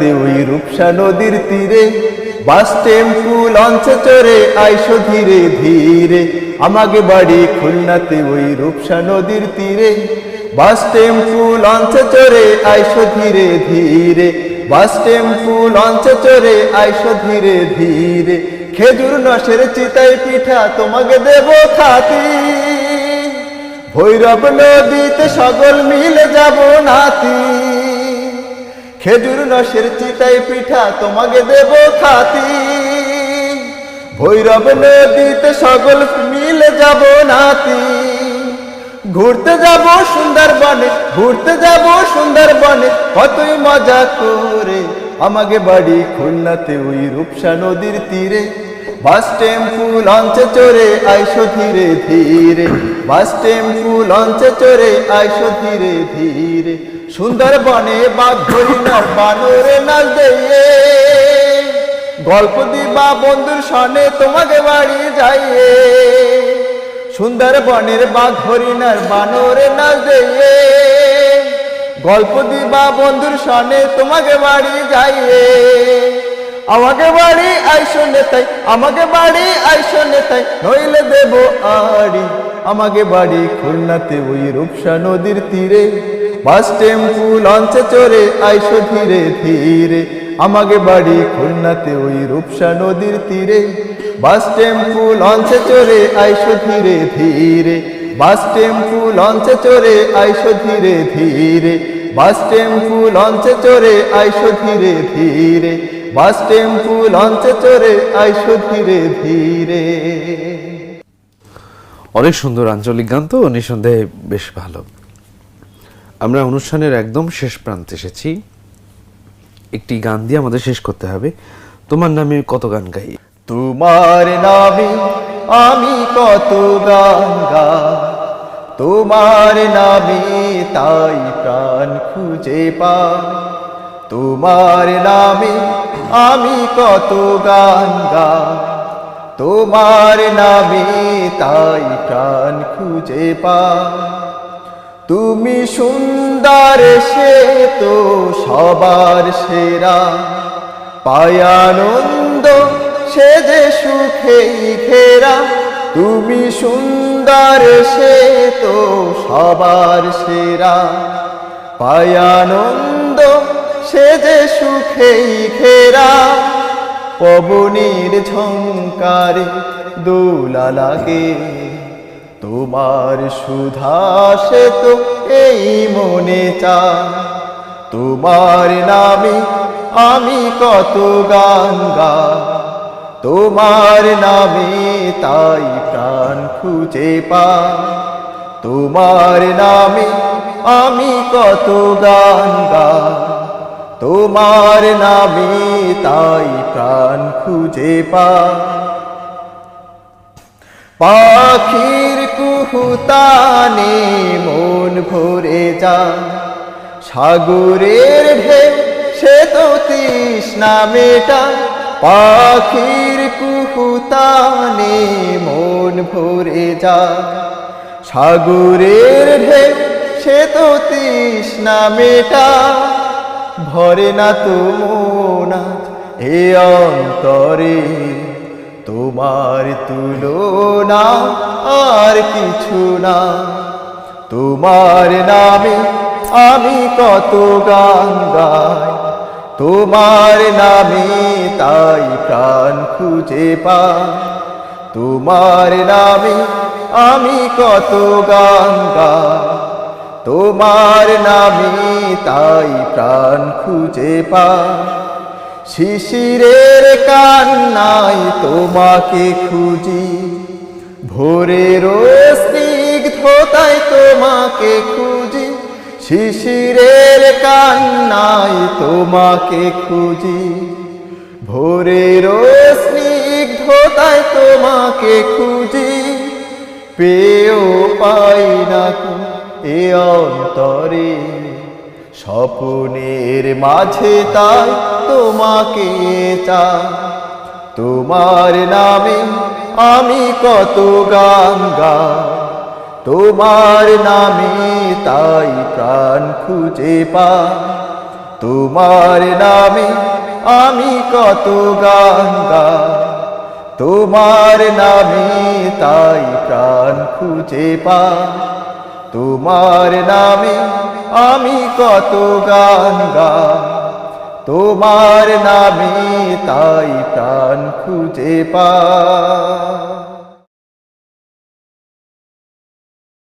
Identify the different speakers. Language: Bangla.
Speaker 1: খুলনাতে ওই রূপসা নদীর তীরে, বাস টেম্পু লঞ্চে চড়ে আইসো ধীরে ধীরে। আমাকে বাড়ি খুলনাতে ওই রূপসা নদীর তীরে, বাস টেম্পু লঞ্চে চড়ে আইসো ধীরে ধীরে। বাস টেম্পু লঞ্চে চড়ে আইসো ধীরে ধীরে। খেজুর নসের চিতাই পিঠা তোমাকে দেব খাতি। ভৈরব নদীতে সকল মিলে যাব নাতি। খেজুর নসের চিতাই পিঠা তোমাকে দেব খাতি। ভৈরব নদীতে সকল মিলে যাব নাতি। ঘুরতে যাব সুন্দরবনে, ঘুরতে যাব সুন্দরবনে, কতই মজা করে। আমাকে বাড়ি খুলনাতে ওই রূপসা নদীর তীরে। বাস টেম্পু লঞ্চে চড়ে আইসো ধীরে ধীরে। বাস টেম্পু লঞ্চে চড়ে আইসো ধীরে ধীরে। সুন্দরবনে বাঘ হরিণার বানরে নাচ গল্প দিবা বন্ধুর সনে, তোমাকে বাড়ি যাইয়ে। সুন্দরবনের বাঘ হরিণার বানরে দিয়ে। গল্প দিবা বন্ধুর সনে, তোমাকে বাড়ি যাইয়ে। আমাকে বাড়ি আইসো নেতাই আমাকে বাড়ি আইসো নেতাই নইলে দেব আড়ি। আমাকে বাড়ি খুলনাতে ওই রূপসা নদীর তীরে। বাস টেম্পু লঞ্চে চড়ে আইসো ধীরে ধীরে। আমাকে বাড়ি খুলনাতে ওই রূপসা নদীর তীরে। বাস টেম্পু লঞ্চে চড়ে আইসো ধীরে ধীরে। বাস টেম্পু লঞ্চে চড়ে আইসো ধীরে ধীরে। বাস টেম্পু লঞ্চে চড়ে আইসো ধীরে ধীরে। বাস টেম্পু লঞ্চে চড়ে আইসো ধীরে ধীরে।
Speaker 2: অনেক সুন্দর আঞ্চলিক গান তো নিঃসন্দেহে বেশ ভালো। আমরা অনুষ্ঠানের একদম শেষ প্রান্তে এসেছি। একটি গান দিয়ে আমাদের শেষ করতে হবে। তোমার নামে কত গান গাই?
Speaker 1: তোমার নামে আমি কত গান গাই। তোমার নামে তাই প্রাণ খুঁজে পাই। তোমার নামে আমি কত গান গাই। তোমার নামে তাই প্রাণ খুঁজে পাই। তুমি সুন্দর, সে তো সবার সেরা। পায়ানন্দ, সে যে সুখেই ঘেরা। তুমি সুন্দর, সে তো সবার সেরা। পায়ানন্দ, সে যে সুখেই ঘেরা। পবনের ঝঙ্কারে দোলা লাগে তোমার সুধা সে তো এই মনে চায়। তোমার নামে আমি কত গান গাই। তোমার নামে তাই প্রাণ খুঁজে পা তোমার নামে আমি কত গান গাই। তোমার নামে তাই প্রাণ খুঁজে পা পাখির কুহুতানে মন ভরে যা সাগরের ঢেউ, সে তো তৃষ্ণা মেটা পাখির কুহুতানে মন ভরে যা সাগরের ঢেউ, সে তো তৃষ্ণা মেটা ভরে না তো মন এ অন্তরে। তোমার তুলনা আর কিছু না। তোমার নামে আমি কত গান গাই। তোমার নামে তাই প্রাণ খুঁজে পাই। তোমার নামে আমি কত গান গাই। তোমার নামে তাই প্রাণ খুঁজে পাই। শিশিরের কান্নাই তোমাকে খুঁজি। ভোরের স্নিগ্ধতায় তোমাকে খুঁজি। শিশিরের কান্নাই তোমাকে খুঁজি। ভোরের স্নিগ্ধতায় তোমাকে খুঁজি। পেয়েও পাই না এ অন্তরে। স্বপ্নের মাঝে তাই তোমাকে চাই। তোমার নামে আমি কত গান তোমার নামে তাই প্রাণ খুঁজে পাই। তোমার নামে আমি কত গান তোমার নামে তাই প্রাণ খুঁজে পাই। তোমার নামে আমি কত গান গা তোমার নামে তাই প্রাণ খুঁজে পাই।